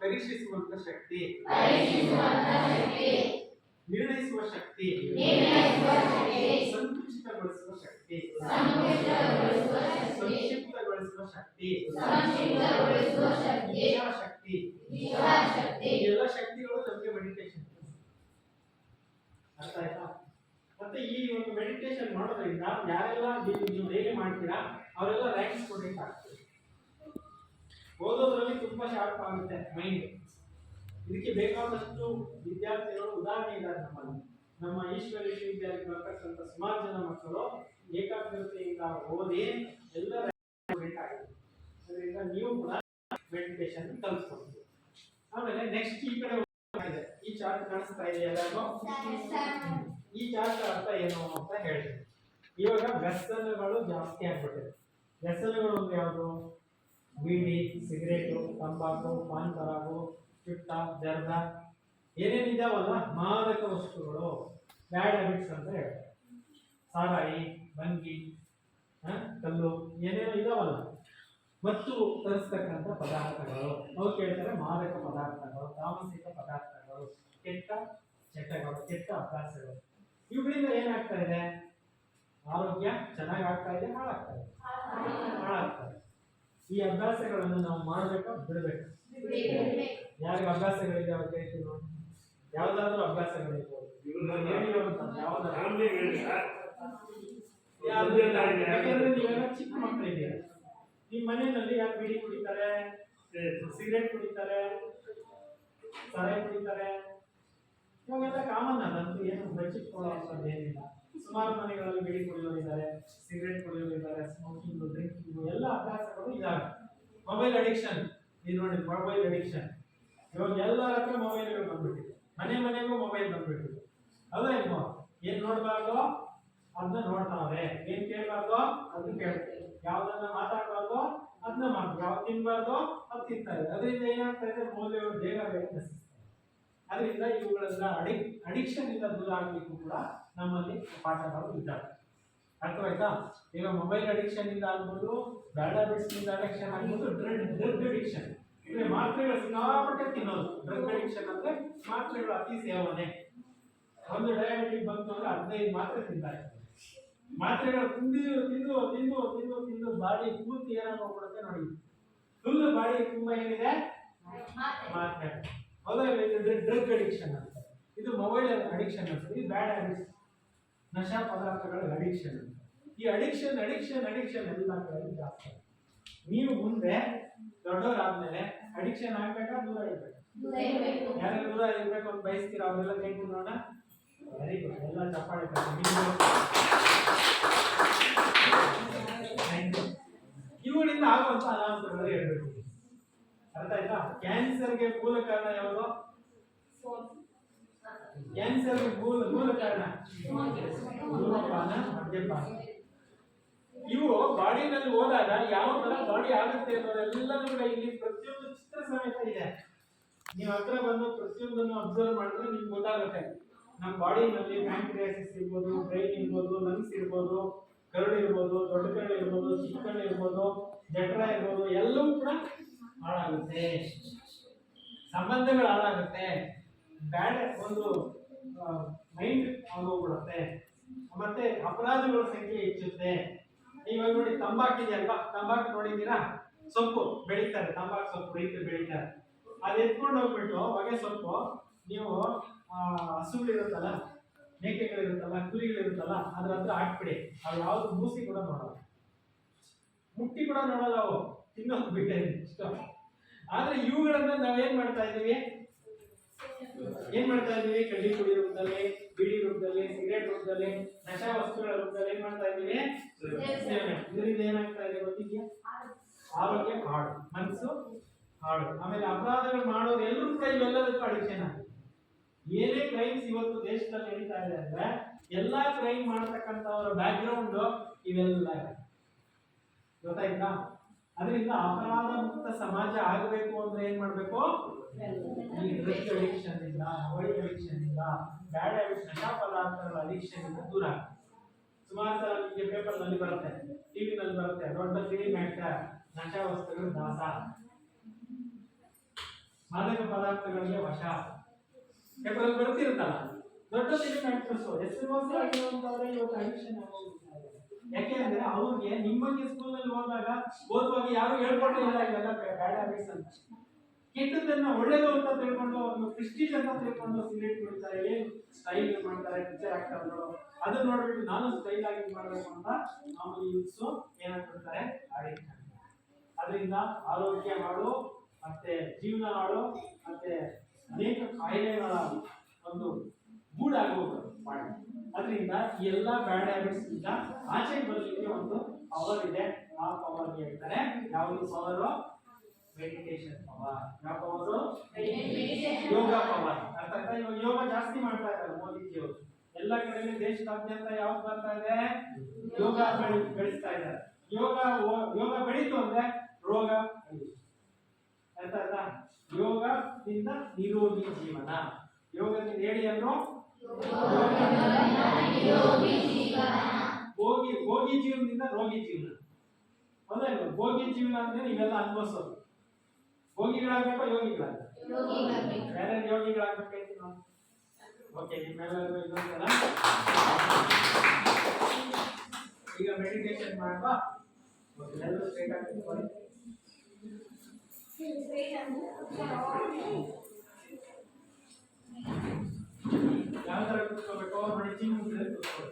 ಪರೀಕ್ಷಿಸುವಂತ ಶಕ್ತಿ. ನಿರ್ಣಯಿಸುವ ಶಕ್ತಿ. ಸಂಕುಚಿತಗೊಳಿಸುವ ಶಕ್ತಿ. ಸಂಕ್ಷಿಪ್ತಗೊಳಿಸುವ ಶಕ್ತಿ. ಶಕ್ತಿ. ಎಲ್ಲ ಶಕ್ತಿಗಳು ನಮಗೆ ಮೆಡಿಟೇಷನ್ ಅರ್ಥ ಆಯ್ತಾ? ಮತ್ತೆ ಈ ಒಂದು ಮೆಡಿಟೇಷನ್ ಮಾಡೋದ್ರಿಂದ ಯಾರೆಲ್ಲ ನೀವು ನೀವು ಡೈಲಿ ಮಾಡ್ತೀರಾ ಅವರೆಲ್ಲ ರ್ಯಾಂಕ್ಸ್ ಕೊಡ್ಲಿಕ್ಕೆ ಆಗ್ತದೆ. ಓದೋದ್ರಲ್ಲಿ ಶಾರ್ಪ್ ಆಗುತ್ತೆ ಮೈಂಡ್ ಇದಕ್ಕೆ ಬೇಕಾದಷ್ಟು ವಿದ್ಯಾರ್ಥಿಗಳು ಉದಾಹರಣೆ ಇದ್ದಾರೆ ನಮ್ಮಲ್ಲಿ. ನಮ್ಮ ಈಶ್ವರ ವಿಶ್ವವಿದ್ಯಾಲಯಕ್ಕೆ ಬರ್ತಕ್ಕಂಥ ಸುಮಾರು ಜನ ಮಕ್ಕಳು ಏಕಾಗ್ರತೆಯಿಂದ ಓದಿ ಎಲ್ಲ ಅದರಿಂದ ನೀವು ಕೂಡ ಮೆಡಿಟೇಷನ್ ಕಲಿಸ್ಕೊಡ್ತೀವಿ ಆಮೇಲೆ ನೆಕ್ಸ್ಟ್ ಈ ಕಡೆ ಈ ಚಾರ್ಟ್ ಕಾಣಿಸ್ತಾ ಇದೆ ಎಲ್ಲರಿಗೂ. ಈ ಚಾರ್ಟ್ ಅರ್ಥ ಏನು ಅಂತ ಹೇಳ್ತೀನಿ. ಇವಾಗ ವ್ಯಸನಗಳು ಜಾಸ್ತಿ ಆಗ್ಬಿಟ್ಟಿದೆ. ವ್ಯಸನಗಳು ಅಂದ್ರೆ ಯಾವುದು? ಬೀಡಿ ಸಿಗರೇಟು ತಂಬಾಕು ಪಾನ್ ಪರಾಗು ಚುಟ್ಟ ಜರ್ದ ಏನೇನಿದಾವಲ್ಲ ಮಾದಕ ವಸ್ತುಗಳು ಬ್ಯಾಡ್ ಹ್ಯಾಬಿಟ್ಸ್ ಅಂತ ಹೇಳ್ತಾರೆ. ಸಾರಾಯಿ ಬಂಗಿ ಕಲ್ಲು ಏನೇನೋ ಇದಾವಲ್ಲ. ಮತ್ತು ತರಿಸ್ತಕ್ಕಂಥ ಪದಾರ್ಥಗಳು. ಅವು ಕೇಳ್ತಾರೆ ಮಾದಕ ಪದಾರ್ಥಗಳು ತಾಮಸಿಕ ಪದಾರ್ಥಗಳು ಕೆಟ್ಟ ಚಟಗಳು ಕೆಟ್ಟ ಅಭ್ಯಾಸಗಳು. ಇವುಗಳಿಂದ ಏನಾಗ್ತಾ ಇದೆ? ಆರೋಗ್ಯ ಚೆನ್ನಾಗಿ ಆಗ್ತಾ ಇದೆ. ಹಾಳಾಗ್ತಾ ಇದೆ. ಹಾಳಾಗ್ತಾ ಇದೆ. ಈ ಅಭ್ಯಾಸಗಳನ್ನು ನಾವು ಮಾಡಬೇಕಾ ಬಿಡಬೇಕು? ಯಾರಿಗೆ ಅಭ್ಯಾಸಗಳಿದೆ ಅವ್ರ ಕೈ ನೋಡಿ. ಯಾವ್ದಾದ್ರು ಅಭ್ಯಾಸಗಳಿರ್ಬೋದು ಯಾಕಂದ್ರೆ ನೀವೆಲ್ಲ ಚಿಕ್ಕ ಮಕ್ಕಳಿದ್ದೀರ ನಿಮ್ಮ ಮನೆಯಲ್ಲಿ ಯಾರು ಬೀಡಿ ಕುಡಿತಾರೆ? ಸಿಗರೇಟ್ ಕುಡಿತಾರೆ? ಸರೆ ಕುಡಿತಾರೆ? ಇವಾಗೆಲ್ಲ ಕಾಮನ್ ಅದಂತೂ ಏನು ಬಚ್ಚಿಟ್ಕೊಳ್ಳುವಂಥದ್ದು ಏನಿಲ್ಲ ಸುಮಾರು ಮನೆಗಳಲ್ಲಿ ಬೀಡಿ ಕುಡಿಯೋರಿದ್ದಾರೆ ಸಿಗರೇಟ್ ಕುಡಿಯೋರಿದ್ದಾರೆ ಸ್ಮೋಕಿಂಗ್ ಡ್ರಿಂಕಿಂಗ್ ಎಲ್ಲ ಅಭ್ಯಾಸಗಳು ಇದಾವೆ ಮೊಬೈಲ್ ಅಡಿಕ್ಷನ್ ಇದು ನೋಡಿ ಮೊಬೈಲ್ ಅಡಿಕ್ಷನ್ ಇವಾಗ ಎಲ್ಲರ ಹತ್ರ ಮೊಬೈಲ್ಗಳು ಬಂದ್ಬಿಟ್ಟಿದೆ. ಮನೆ ಮನೆಗೂ ಮೊಬೈಲ್ ಬಂದ್ಬಿಟ್ಟಿದೆ. ಅದೇ ಇನ್ನು ಏನ್ ನೋಡ್ಬಾರ್ದು? ಅದನ್ನ ನೋಡ್ತಾವೆ ಏನ್ ಕೇಳ್ಬಾರ್ದು? ಅದನ್ನ ಕೇಳ್ತಾರೆ. ಯಾವ್ದನ್ನ ಮಾತಾಡ್ಬಾರ್ದು? ಅದನ್ನ ಮಾಡ್ತಾರೆ ಯಾವ್ದು ತಿನ್ಬಾರ್ದು? ಅದು ತಿಂತಾರೆ ಅದರಿಂದ ಏನಾಗ್ತಾ ಇದೆ? ಮೌಲ್ಯಗಳು ಬೇಗ ನಶಿಸ್ತಾರೆ ಅದರಿಂದ ಇವುಗಳನ್ನ ಅಡಿ ಅಡಿಕ್ಷನ್ ಇಂದ ದೂರ ಆಗ್ಲಿಕ್ಕೂ ಕೂಡ ನಮ್ಮಲ್ಲಿ ಪಾಠಗಳು ಇದ್ದಾವೆ. ಅರ್ಥವಾಯ್ತಾ? ಈಗ ಮೊಬೈಲ್ ಅಡಿಕ್ಷನ್ ಇಂದ ಆಗ್ಬೋದು ಬ್ಯಾಡ್ ಹ್ಯಾಬಿಟ್ಸ್ ಅಡಿಕ್ಷನ್ ಆಗ್ಬೋದು ಡ್ರಗ್ ಅಡಿಕ್ಷನ್ ಅಂದ್ರೆ ಮಾತ್ರೆಗಳು ಸಿಕ್ಕಾಪಟ್ಟೆ ತಿನ್ನೋದು. ಡ್ರಗ್ ಅಡಿಕ್ಷನ್ ಅಂದ್ರೆ ಮಾತ್ರೆಗಳು ಅತಿ ಸೇವನೆ. ಒಂದು ಡಯಾಬಿಟಿಕ್ ಬಂತು ಅಂದ್ರೆ ಹದಿನೈದು ಮಾತ್ರೆ ತಿಂತಾರೆ. ಮಾತ್ರೆಗಳು ತಿಂದು ತಿಂದು ತಿಂದು ತಿಂದು ತಿಂದು ಬಾಡಿ ಪೂರ್ತಿ ಏನಾಗ್ಬಿಡುತ್ತೆ ನೋಡಿ. ಫುಲ್ ಬಾಡಿ ತುಂಬಾ ಏನಿದೆ? ಮಾತ್ರೆ. ಹೌದಾ ಇದು ಡ್ರಗ್ ಅಡಿಕ್ಷನ್ ಅಂತ. ಇದು ಮೊಬೈಲ್ ಅಡಿಕ್ಷನ್ ಅಂತ. ಇದು ಬ್ಯಾಡ್ ಹ್ಯಾಬಿಟ್ಸ್ ನಶಾ ಪದಾರ್ಥಗಳ ಅಡಿಕ್ಷನ್ ಅಂತ. ಈ ಅಡಿಕ್ಷನ್ ಅಡಿಕ್ಷನ್ ಅಡಿಕ್ಷನ್ ಎಲ್ಲ ಕಡೆ ಜಾಸ್ತಿ ನೀವು ಮುಂದೆ ದೊಡ್ಡವರಾದ್ಮೇಲೆ ಅಡಿಕ್ಷನ್ ಆಗ್ಬೇಕಾ ದೂರ ಇರ್ಬೇಕು? ಯಾರು ದೂರ ಇರ್ಬೇಕು ಅಂತ ಬಯಸ್ತೀರ? ಅವರೆಲ್ಲ ಕೈ ನೋಡೋಣ. ವೆರಿ ಗುಡ್ ಎಲ್ಲ ಚಪ್ಪಾಳೆ. ಇವುಗಳಿಂದ ಆಗುವಂತ ಅನಾಹುತಗಳು ಹೇಳ್ಬೇಕು. ಅರ್ಥ ಆಯ್ತಾ? ಕ್ಯಾನ್ಸರ್ಗೆ ಮೂಲ ಕಾರಣ ಯಾವುದು? ಕ್ಯಾನ್ಸರ್ಗೆ ಮೂಲ ಮೂಲ ಕಾರಣ? ಧೂಮಪಾನ ಮದ್ಯಪಾನ. ಇವು ಬಾಡಿನಲ್ಲಿ ಹೋದಾಗ ಯಾವ ತರ ಬಾಡಿ ಆಗುತ್ತೆ ಅನ್ನೋದೆಲ್ಲನೂ ಕೂಡ ಇಲ್ಲಿ ಪ್ರತಿಯೊಂದು ಚಿತ್ರ ಸಮೇತ ಇದೆ. ನೀವು ಹತ್ರ ಬಂದು ಪ್ರತಿಯೊಂದನ್ನು ಅಬ್ಸರ್ವ್ ಮಾಡಿದ್ರೆ ನಿಮ್ಗೆ ಗೊತ್ತಾಗುತ್ತೆ. ನಮ್ಮ ಬಾಡಿನಲ್ಲಿ ಪ್ಯಾಂಕ್ರಿಯಾಸಿಸ್ ಇರ್ಬೋದು ಬ್ರೈನ್ ಇರ್ಬೋದು ಲಂಗ್ಸ್ ಇರ್ಬೋದು, ಕರಳು ಇರ್ಬೋದು, ದೊಡ್ಡ ಕರಳು ಇರ್ಬೋದು, ಚಿಕ್ಕ ಕರಳು ಇರ್ಬೋದು, ಜಠರ ಇರ್ಬೋದು, ಎಲ್ಲವೂ ಕೂಡ ಹಾಳಾಗುತ್ತೆ. ಸಂಬಂಧಗಳು ಹಾಳಾಗುತ್ತೆ. ಬ್ಯಾಡ್ ಒಂದು ಮೈಂಡ್ ಆಗೋಗ್ಬಿಡುತ್ತೆ ಮತ್ತೆ ಅಪರಾಧಗಳ ಸಂಖ್ಯೆ ಹೆಚ್ಚುತ್ತೆ. ಇವಾಗ ನೋಡಿ ತಂಬಾಕು ಇದೆಯಲ್ವಾ? ತಂಬಾಕು ನೋಡಿದ್ದೀರಾ? ಸೊಪ್ಪು, ಬೆಳೀತಾರೆ, ತಂಬಾಕು ಸೊಪ್ಪು, ರೈತರು ಬೆಳೀತಾರೆ. ಅದು ಎತ್ಕೊಂಡು ಹೋಗ್ಬಿಟ್ಟು, ಹೊಗೆ ಸೊಪ್ಪು, ನೀವು ಹಸುಗಳಿರುತ್ತಲ್ಲ, ಮೇಕೆಗಳಿರುತ್ತಲ್ಲ, ಕುರಿಗಳಿರುತ್ತಲ್ಲ, ಅದ್ರ ಹತ್ರ ಹಾಕ್ಬಿಡಿ. ಅವು ಯಾವ್ದು ಮೂಸಿ ಕೂಡ ನೋಡಲ್ಲ. ಮುಟ್ಟಿ ಕೂಡ ನೋಡಲ್ಲ ಅವು. ತಿನ್ನೋದು ಬಿಟ್ಟೆ ಇಷ್ಟ. ಆದ್ರೆ ಇವುಗಳನ್ನ ನಾವೇನ್ ಮಾಡ್ತಾ ಇದೀವಿ ಏನ್ ಮಾಡ್ತಾ ಇದೀವಿ ಕಡ್ಡಿ ಕುಡಿ ರೂಪದಲ್ಲಿ ಬಿಳಿ ರೂಪದಲ್ಲಿ, ಸಿಗರೇಟ್ ರೂಪದಲ್ಲಿ, ನಶಾ ವಸ್ತುಗಳ ರೂಪದಲ್ಲಿ ಏನ್ ಮಾಡ್ತಾ ಇದೀವಿ ಇದರಿಂದ ಏನಾಗ್ತಾ ಇದೆ ಗೊತ್ತಿದ್ಯಾ? ಆರೋಗ್ಯ ಹಾಳು, ಮನಸ್ಸು ಹಾಳು. ಆಮೇಲೆ ಅಪರಾಧಗಳು ಮಾಡೋರು ಎಲ್ಲರೂ ಕೂಡ ಇವೆಲ್ಲದಕ್ಕೂ ಅಡಿಕ್ಷನ್ ಏನೇ ಕ್ರೈಮ್ಸ್ ಇವತ್ತು ದೇಶದಲ್ಲಿ ನಡೀತಾ ಇದೆ ಅಂದ್ರೆ, ಎಲ್ಲಾ ಕ್ರೈಮ್ ಮಾಡತಕ್ಕಂಥವರ ಬ್ಯಾಕ್ ಗ್ರೌಂಡ್ ಇವೆಲ್ಲ. ಗೊತ್ತಾಯ್ತಾ? ಅದರಿಂದ ಅಪರಾಧ ಮುಕ್ತ ಸಮಾಜ ಆಗಬೇಕು ಅಂದ್ರೆ ಏನ್ ಮಾಡ್ಬೇಕು? ಅಡಿಕ್ಷನ್ ಇಂದ ಮೊಬೈಲ್ ಅಡಿಕ್ಷನ್ ಇಂದ ಬ್ಯಾಡ್ ಅಡಿಕ್ಷನ್ ಪದಾರ್ಥಗಳ ಅಡಿಕ್ಷನ್ ಇಂದ ದೂರ. ಸುಮಾರು ಸಲ ನಿಮಗೆ ಪೇಪರ್ನಲ್ಲಿ ಬರುತ್ತೆ. ಟಿವಿ ನಲ್ಲಿ ಬರುತ್ತೆ. ದೊಡ್ಡ ಫಿಲಿಂ ಆಕ್ಟರ್ ನಶಾ. ವಸ್ತುಗಳು ದಾಸ ಮಾದಕ ಪದಾರ್ಥಗಳಿಗೆ ವಶ. ಪೇಪರಲ್ಲಿ ಬರ್ತಿರ್ತಲ್ಲ ದೊಡ್ಡ ಫಿಲಿಂ ಆಕ್ಟರ್ಸ್ ಹೆಸರುವಾಸಿ ಆಗಿರುವಂತವ್ರೆ ಇವತ್ತು ಅಡಿಕ್ಷನ್ ಯಾಕೆ ಅಂದ್ರೆ ಅವ್ರಿಗೆ ಸ್ಕೂಲ್ನಲ್ಲಿ ಹೋದಾಗ ಓದುವಾಗ ಯಾರು ಹೇಳ್ಕೊಟ್ಟಿಲ್ಲ ಇವೆಲ್ಲ ಬ್ಯಾಡ್ ಹ್ಯಾಬಿಟ್ಸ್ ಅಂತ ಕೆಟ್ಟದನ್ನ ಒಳ್ಳೇದು ಅಂತ ತಿಳ್ಕೊಂಡು ಒಂದು ಪ್ರಿಸ್ಟೀಜ್ ಅಂತ ತಿಳ್ಕೊಂಡು ಸಿಗರೇಟ್ ಬಿಡ್ತಾರೆ, ಏನು ಸ್ಟೈಲ್ ಮಾಡ್ತಾರೆ ಪಿಕ್ಚರ್ ಆಗ್ತಾರೆ ಅದನ್ನ ನೋಡ್ಬಿಟ್ಟು ನಾನು ಸ್ಟೈಲ್ ಆಗಿ ಮಾಡಬೇಕು ಅಂತ ಮಾಮೂಲಿ ಯೂಸು ಏನಾಗ್ಬಿಡ್ತಾರೆ ಅಡಿಕ್ಟ್ ಅದರಿಂದ ಆರೋಗ್ಯ ಹಾಳು ಮತ್ತೆ ಜೀವನ ಹಾಳು ಮತ್ತೆ ಅನೇಕ ಕಾಯಿಲೆಗಳ ಒಂದು ಗೂಡಾಗೋದು ಮಾಡಿ. ಅದರಿಂದ ಈ ಎಲ್ಲ ಬ್ಯಾಡ್ ಹ್ಯಾಬಿಟ್ಸ್ ಇಂದ ಆಚೆ ಬರಲಿಕ್ಕೆ ಒಂದು ಪವರ್ ಇದೆ. ಆ ಪವರ್ ಹೇಳ್ತಾರೆ, ಯಾವುದು ಪವರ್ ಮೆಡಿಟೇಷನ್ ಪವರ್ ಯಾವ ಪವರ್? ಯೋಗ ಪವರ್. ಅರ್ಥ ಇವಾಗ ಯೋಗ ಜಾಸ್ತಿ ಮಾಡ್ತಾ ಇದ್ದಾರೆ ಮೋದಿಜಿಯವರು. ಎಲ್ಲ ಕಡೆಯಲ್ಲಿ ದೇಶದಾದ್ಯಂತ ಯಾವ್ದು ಬರ್ತಾ ಇದೆ? ಯೋಗ ಬೆಳಿ ಬೆಳೆಸ್ತಾ ಇದ್ದಾರೆ. ಯೋಗ ಯೋಗ ಬೆಳೀತು ಅಂದ್ರೆ ರೋಗ. ಅರ್ಥ ಆಯ್ತಾ? ಯೋಗದಿಂದ ನಿರೋಗಿ ಜೀವನ. ಯೋಗದಿಂದ ಹೇಳಿ ಅಂದ್ರು ಭೋಗಿ ಭೋಗಿ ಜೀವನದಿಂದ ರೋಗಿ ಜೀವನ. ಹೌದಾ ಇಲ್ವಾ? ಭೋಗಿ ಜೀವನ ಅಂದ್ರೆ ನೀವೆಲ್ಲ ಅನುಭವಿಸೋದು. ಭೋಗಿಗಳಾಗಬೇಕು ಯೋಗಿಗಳಾಗಬೇಕು ಬೇರೆ ಯೋಗಿಗಳಾಗಬೇಕಾಯ್ತು ನಾವು ಓಕೆ ನಿಮ್ಮೆಲ್ಲರಿಗೂ ಇನ್ನೊಂದ್ಸಲ ಈಗ ಮೆಡಿಟೇಷನ್ ಮಾಡುವ ಎಲ್ಲರೂ ಸ್ಟ್ರೈಟ್ ಆಗಿ ಕೂತ್ಕೊಳ್ಳಿ. ಯಾವ ತರ ಕೂತ್ಕೋಬೇಕು ನೋಡಿ ಚಿನ್ನ ಕೂತ್ಕೊಳ್ಳಿ